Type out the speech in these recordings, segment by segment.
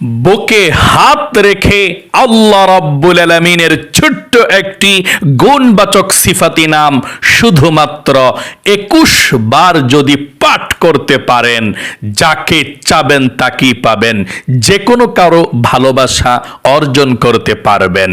বুকে হাত রেখে আল্লাহ রাব্বুল আলামিনের ছোট্ট একটি গুণবাচক সিফাতি নাম শুধুমাত্র একুশ বার যদি পাঠ করতে পারেন, যাকে চাবেন তাকেই পাবেন। যে কোনো কারও ভালোবাসা অর্জন করতে পারবেন।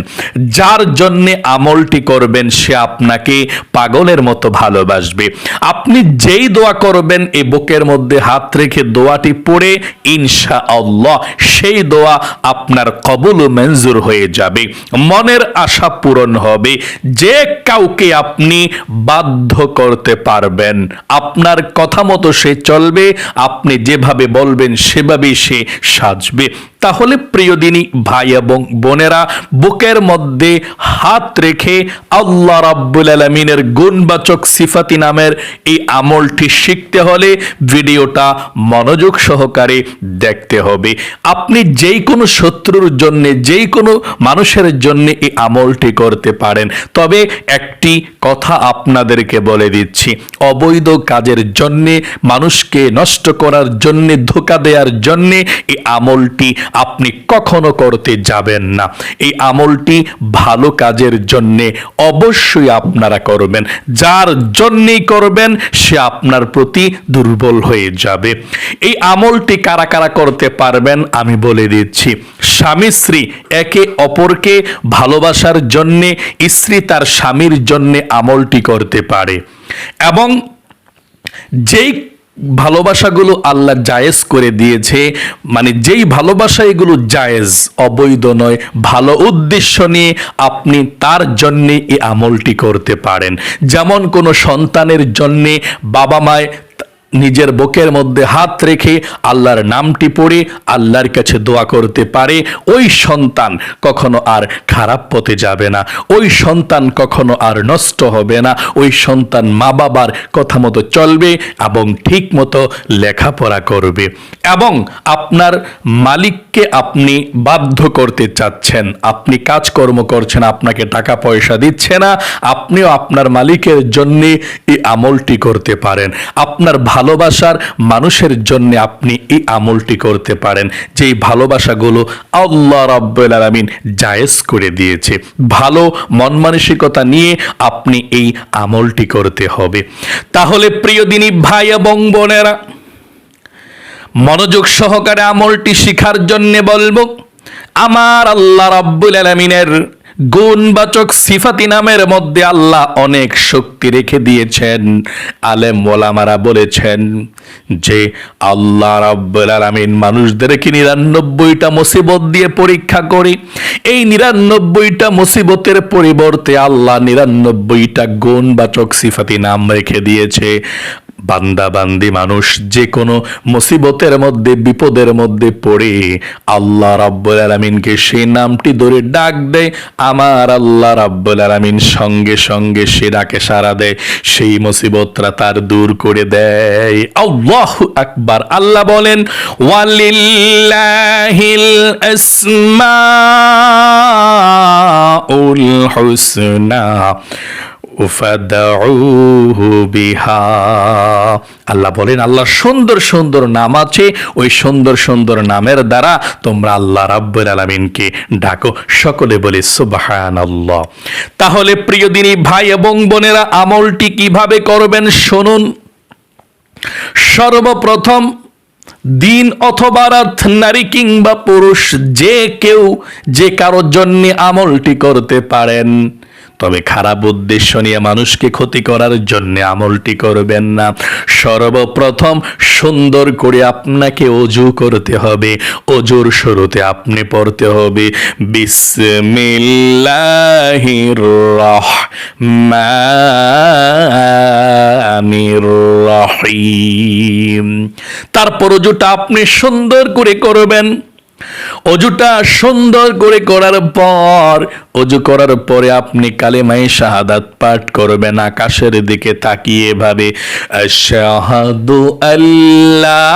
যার জন্যে আমলটি করবেন, সে আপনাকে পাগলের মতো ভালোবাসবে। আপনি যেই দোয়া করবেন এই বুকের মধ্যে হাত রেখে দোয়াটি পড়ে ইনশা আল্লাহ সেই দোয়া আপনার কবুল মঞ্জুর হয়ে যাবে। মনের আশা পূরণ হবে। যে কাউকে আপনি বাধ্য করতে পারবেন, আপনার কথা মতো সে চলবে, আপনি যেভাবে বলবেন সেভাবেই সে সাজবে। তাহলে প্রিয়দিনী ভাই এবং বোনেরা, বুকের মধ্যে হাত রেখে আল্লাহ রাব্বুল আলমিনের গুণবাচক সিফাতি নামের এই আমলটি শিখতে হলে ভিডিওটা মনোযোগ সহকারে দেখতে হবে। আপনি যেই কোনো শত্রুর জন্য যেই কোনো মানুষের জন্য এই আমলটি করতে পারেন। তবে একটি কথা আপনাদেরকে বলে দিচ্ছি। অবৈধ কাজের জন্যে, মানুষকে নষ্ট করার জন্যে, ধোকা দেওয়ার জন্যে এই আমলটি আপনি কখনো করতে যাবেন না। এই আমলটি ভালো কাজের জন্যে অবশ্যই আপনারা করবেন। যার জন্যেই করবেন, সে আপনার প্রতি দুর্বল হয়ে যাবে। এই আমলটি কারা কারা করতে পারবেন, আমি বলে দিচ্ছি। স্বামী স্ত্রী একে অপরকে ভালোবাসার জন্যে, স্ত্রী তার স্বামীর জন্যে আমলটি করতে পারে। এবং যেই ভালোবাসাগুলো আল্লাহ জায়েজ করে দিয়েছে মানে যেই ভালোবাসা এগুলো জায়েজ, অবৈধ নয়, ভালো উদ্দেশ্য নিয়ে আপনি তার জন্যে এই আমলটি করতে পারেন। যেমন কোনো সন্তানের জন্যে বাবা মায় নিজের বুকের মধ্যে হাত রেখে আল্লাহর নামটি পড়ে, আল্লাহর কাছে দোয়া করতে পারে, ওই সন্তান কখনো আর খারাপ পথে যাবে না। ওই সন্তান কখনো আর নষ্ট হবে না। ওই সন্তান মা বাবার কথা মতো চলবে এবং ঠিক মতো লেখাপড়া করবে এবং আপনার মালিককে আপনি বাধ্য করতে চাচ্ছেন। আপনি কাজকর্ম করছেন, আপনাকে টাকা পয়সা দিচ্ছে না, আপনিও আপনার মালিকের জন্যে এই আমলটি করতে পারেন। আপনার ভালোবাসার মানুষের জন্য আপনি এই আমলটি করতে পারেন। যেই ভালোবাসাগুলো আল্লাহ রাব্বুল আলামিন জায়েজ করে দিয়েছে। ভালো মন মানসিকতা নিয়ে আপনি এই আমলটি করতে হবে। তাহলে প্রিয় দিনী ভাই এবং বোনেরা, মনোযোগ সহকারে আমলটি শিখার জন্যে বলব, আমার আল্লাহ রাব্বুল আলামিনের গুণবাচক সিফাতি নামের মধ্যে আল্লাহ অনেক শক্তি রেখে দিয়েছেন। আলেম ওলামারা বলেছেন যে, আল্লাহ রাব্বুল আলামিন মানুষদেরকে নিরানব্বইটা মুসিবত দিয়ে পরীক্ষা করে। এই নিরানব্বইটা মুসিবতের পরিবর্তে আল্লাহ নিরানব্বইটা গুণবাচক সিফাতি নাম রেখে দিয়েছে। বান্দা বান্দি মানুষ যে কোনো মুসিবতের মধ্যে, বিপদের মধ্যে পড়ে, আল্লাহ রাব্বুল আলামিনকে সেই নামটি ধরে ডাক দেয়। আমার আল্লাহ রাব্বুল আলামিন সঙ্গে সঙ্গে সে ডাকে সাড়া দেয়। সেই মুসিবতরা তার দূর করে দেয়। আল্লাহু আকবার। আল্লাহ বলেন, ওয়ালিল্লাহিল আসমাউল হুসনা। আল্লাহ বলেন, আল্লাহ সুন্দর সুন্দর নাম আছে, ওই সুন্দর সুন্দর নামের দ্বারা তোমরা আল্লাহ রাব্বুল আলামিনকে ডাকো, সকলে বলে সুবহানাল্লাহ। তাহলে প্রিয় দিনী ভাই এবং বোনেরা, আমলটি কীভাবে করবেন শুনুন। সর্বপ্রথম, দিন অথবা রাত, নারী কিংবা পুরুষ, যে কেউ, যে কারোর জন্য আমলটি করতে পারেন। তবে খারাপ উদ্দেশ্য নিয়ে মানুষকে ক্ষতি করার জন্য আমলটি করবেন না। সর্বপ্রথম সুন্দর করে আপনাকে অজু করতে হবে। অজুর শুরুতে আপনি পড়তে হবে। বিসমিল্লাহির রহমানির রহিম। তারপর অজুটা আপনি সুন্দর করে করবেন। অজুটা সুন্দর করে করার পর, অজু করার পরে আপনি কালে মায়ের শাহাদাত পাঠ করবেন, আকাশের দিকে তাকিয়ে ভাবে শাহাদু আল্লাহ।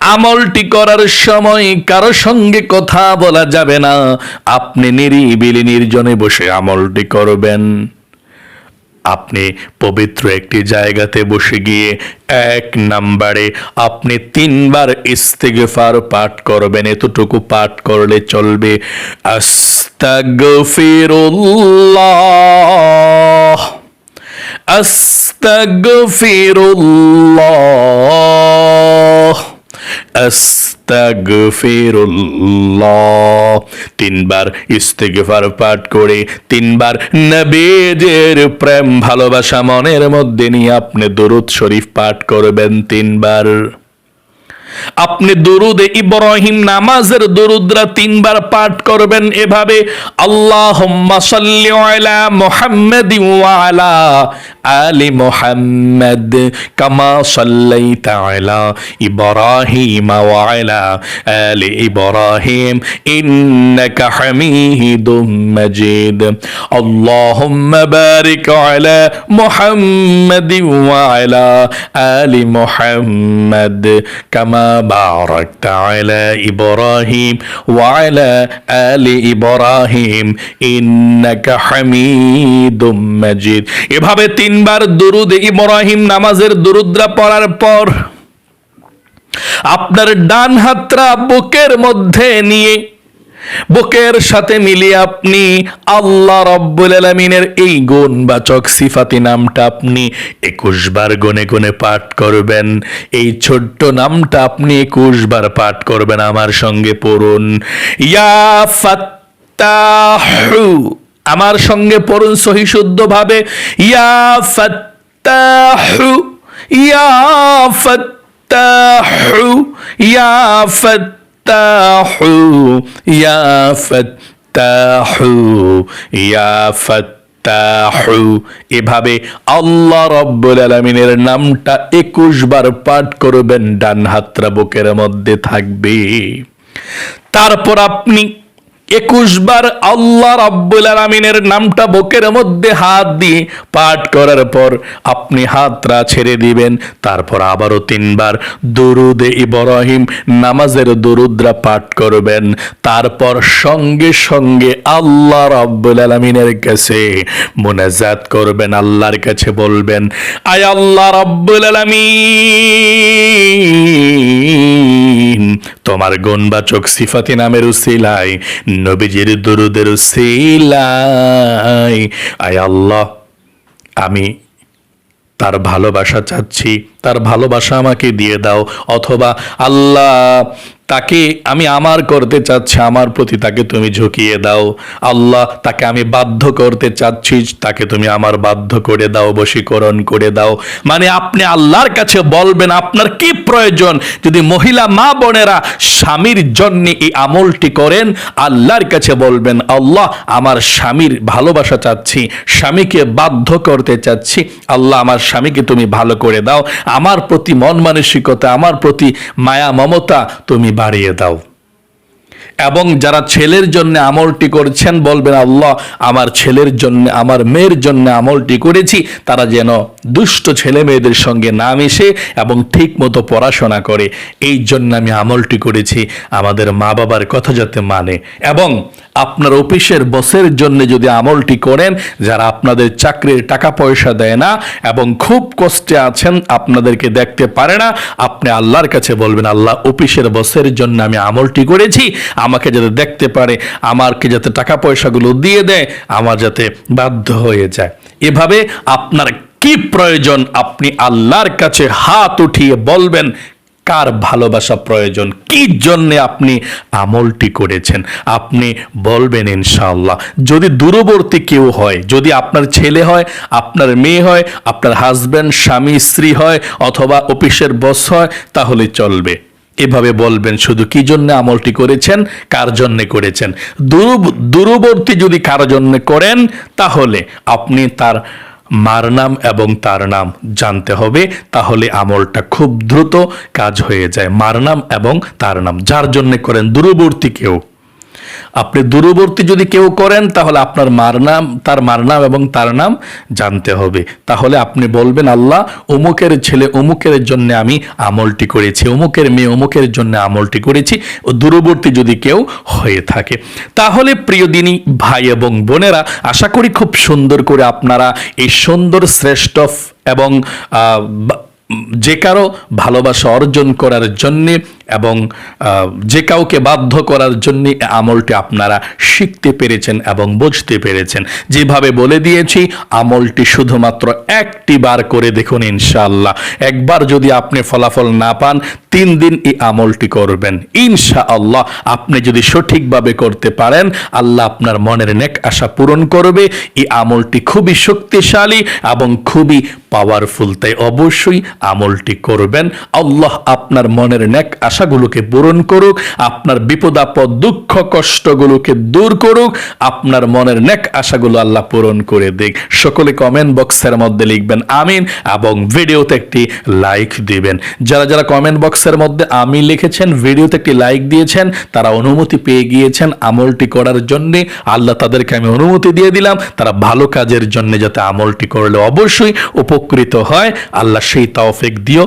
আমলটি করার সময় কারও সঙ্গে কথা বলা যাবে না। আপনি নিরিবিলি নির্জনে বসে আমলটি করবেন। আপনি পবিত্র একটি জায়গাতে বসে গিয়ে এক নাম্বারে আপনি তিনবার ইস্তেগফার পাঠ করবেন। এতটুকু পাঠ করলে চলবে আস্তাগফিরুল্লাহ। আস্তাগফিরুল্লাহ। আস্তাগফিরুল্লাহ। তিনবার ইস্তেগফার পাঠ করে, তিনবার নবীজের প্রেম ভালোবাসা মনের মধ্যে নিয়ে আপনি দরুদ শরীফ পাঠ করবেন তিনবার। আপনি দুরুদ ইব্রাহিম নামাজের দুরুদরা তিনবার পাঠ করবেন এভাবে, আল্লাহুম্মা সাল্লি আলা মুহাম্মাদ আলা আলি মুহাম্মাদ কামা সাল্লাইতা আলা ইব্রাহিম আলা আলি ইব্রাহিম ইন্নাকা মাজিদ। আল্লাহুম্মা বারিক আলা মুহাম্মাদ মুহাম্মাদ কামা باركت على إبراهيم وعلى آل إبراهيم إنك حميد مجيد এভাবে তিনবার দুরুদ ইব্রাহিম নামাজের দুরুদরা পড়ার পর আপনার ডান হাতটা বুকের মধ্যে নিয়ে বুকের সাথে মিলিয়ে আপনি আল্লাহ রব্বুল আলমিনের এই গুণবাচক সিফাতি নামটা আপনি একুশ বার গনে গনে পাঠ করবেন। এই ছোট্ট নামটা আপনি একুশ বার পাঠ করবেন আমার সঙ্গে পড়ুন। ইয়া ফাত্তাহু। আমার সঙ্গে পড়ুন সহি শুদ্ধ ভাবে ইয়া ফাত্তাহু। ইয়া ফাত্তাহু। ইয়া ফাত্তাহু ফাত্তাহু ইয়া ফাত্তাহু ইয়া ফাত্তাহু এভাবে আল্লাহ রব্বুল আলমিনের নামটা একুশ বার পাঠ করবেন ডান হাতরা বুকের মধ্যে থাকবে। তারপর আপনি একুশ বার আল্লাহ রাব্বুল আলমিনের নামটা বুকের মধ্যে হাত দিয়ে পাঠ করার পর আপনি হাতরা ছেড়ে দিবেন। তারপর আবারও তিনবার দরুদে ইব্রাহিম নামাজের দরুদরা পাঠ করবেন। তারপর সঙ্গে সঙ্গে আল্লাহ রাব্বুল আলমিনের কাছে মোনাজাত করবেন, আল্লাহর কাছে বলবেন, আয় আল্লাহ রাব্বুল আলমিন তোমার গুণবাচক সিফাতি নামের উসিলায়, নবীজির দুরুদের উসিলায়। আয় আল্লাহ, আমি তার ভালোবাসা চাচ্ছি, তার ভালোবাসা আমাকে দিয়ে দাও, অথবা আল্লাহ তাকে আমি আমার করতে চাচ্ছি, আমার প্রতি তাকে তুমি ঝুঁকিয়ে দাও। আল্লাহ, তাকে আমি বাধ্য করতে চাচ্ছি, তাকে তুমি আমার বাধ্য করে দাও, বশীকরণ করে দাও। মানে আপনি আল্লাহর কাছে বলবেন, আপনার কি প্রয়োজন? যদি মহিলা, মা বোনেরা স্বামীর জন্য এই আমলটি করেন, আল্লাহর কাছে বলবেন, আল্লাহ, আমার স্বামীর ভালোবাসা চাচ্ছি, স্বামীকে বাধ্য করতে চাচ্ছি, আল্লাহ, আমার স্বামীকে তুমি ভালো করে দাও। আমার প্রতি মন মানসিকতা, আমার প্রতি মায়া, মমতা তুমি বাড়িয়ে দাও। এবং যারা ছেলের জন্য আমলটি করছেন, বলবেন, আল্লাহ, আমার ছেলের জন্য, আমার মেয়ের জন্য আমলটি করেছি। তারা যেন দুষ্ট ছেলে মেয়েদের সঙ্গে না মিশে এবং ঠিক মতো পড়াশোনা করে। এই জন্য আমি আমলটি করেছি, আমাদের মা বাবার কথা যাতে মানে। এবং আপনার অফিসের বসের জন্য যদি আমলটি করেন, যারা আপনাদের চাকরির টাকা পয়সা দেয় না এবং খুব কষ্টে আছেন, আপনাদেরকে দেখতে পারে না, আপনি আল্লাহর কাছে বলবেন, আল্লাহ, অফিসের বসের জন্য আমি আমলটি করেছি আমাকে যাতে দেখতে পারে, আমাকে যাতে টাকা পয়সাগুলো দিয়ে দেয়, আমার যাতে বাধ্য হয়ে যায়। এভাবে আপনার কি প্রয়োজন আপনি আল্লাহর কাছে হাত উঠিয়ে বলবেন, কার ভালোবাসা প্রয়োজন, কি জন্যে আপনি আমলটি করেছেন? আপনি বলবেন, ইনশাআল্লাহ। যদি দূরবর্তী কেউ হয়, যদি আপনার ছেলে হয়, আপনার মেয়ে হয়, আপনার হাজব্যান্ড স্বামী, স্ত্রী হয়, অথবা অফিসের বস হয়, তাহলে চলবে। এভাবে বলবেন, শুধু কি জন্য আমলটি করেছেন? কার জন্যে করেছেন? দূর- দূরবর্তী যদি কার জন্য করেন, তাহলে আপনি তার মার নাম এবং তার নাম জানতে হবে। তাহলে আমলটা খুব দ্রুত কাজ হয়ে যায়। মার নাম এবং তার নাম। যার জন্য করেন, দূরবর্তী কেউ। আপনি দূরবর্তী যদি কেউ করেন, তাহলে আপনার মার নাম, তার মার নাম এবং তার নাম জানতে হবে। তাহলে আপনি বলবেন, আল্লাহ, অমুকের ছেলে অমুকের জন্য আমি আমলটি করেছি, অমুকের মেয়ে অমুকের জন্য আমলটি করেছি। ও দূরবর্তী যদি কেউ হয়ে থাকে। তাহলে প্রিয় দিনী, ভাই এবং বোনেরা, আশা করি খুব সুন্দর করে আপনারা এই সুন্দর শ্রেষ্ঠ এবং যে কারও ভালোবাসা অর্জন করার জন্যে এবং যে কাউকে বাধ্য করার জন্য আমলটি আপনারা শিখতে পেরেছেন এবং বুঝতে পেরেছেন। যেভাবে বলে দিয়েছি, আমলটি শুধুমাত্র একটি বার করে দেখুন ইনশাআল্লাহ। একবার যদি আপনি ফলাফল না পান, তিন দিন এই আমলটি করবেন। ইনশাআল্লাহ আপনি যদি সঠিকভাবে করতে পারেন, আল্লাহ আপনার মনের নেক আশা পূরণ করবে। এই আমলটি খুবই শক্তিশালী এবং খুবই পাওয়ারফুল তাই অবশ্যই আমলটি করবেন। আল্লাহ আপনার মনের নেক আশাগুলোকে পূরণ করুক, আপনার বিপদ, আপদ, দুঃখ, কষ্টগুলোকে দূর করুক, আপনার মনের নেক আশাগুলো আল্লাহ পূরণ করে দিক। সকলে কমেন্ট বক্সের মধ্যে লিখবেন আমিন এবং ভিডিওতে একটি লাইক দিবেন। যারা যারা কমেন্ট বক্সের মধ্যে আমি লিখেছেন, ভিডিওতে একটি লাইক দিয়েছেন, তারা অনুমতি পেয়ে গিয়েছেন আমলটি করার জন্য। আল্লাহ তাদেরকে আমি অনুমতি দিয়ে দিলাম, তারা ভালো কাজের জন্য যাতে আমলটি করলে অবশ্যই উপকৃত হয়। আল্লাহ সেই তৌফিক দিও।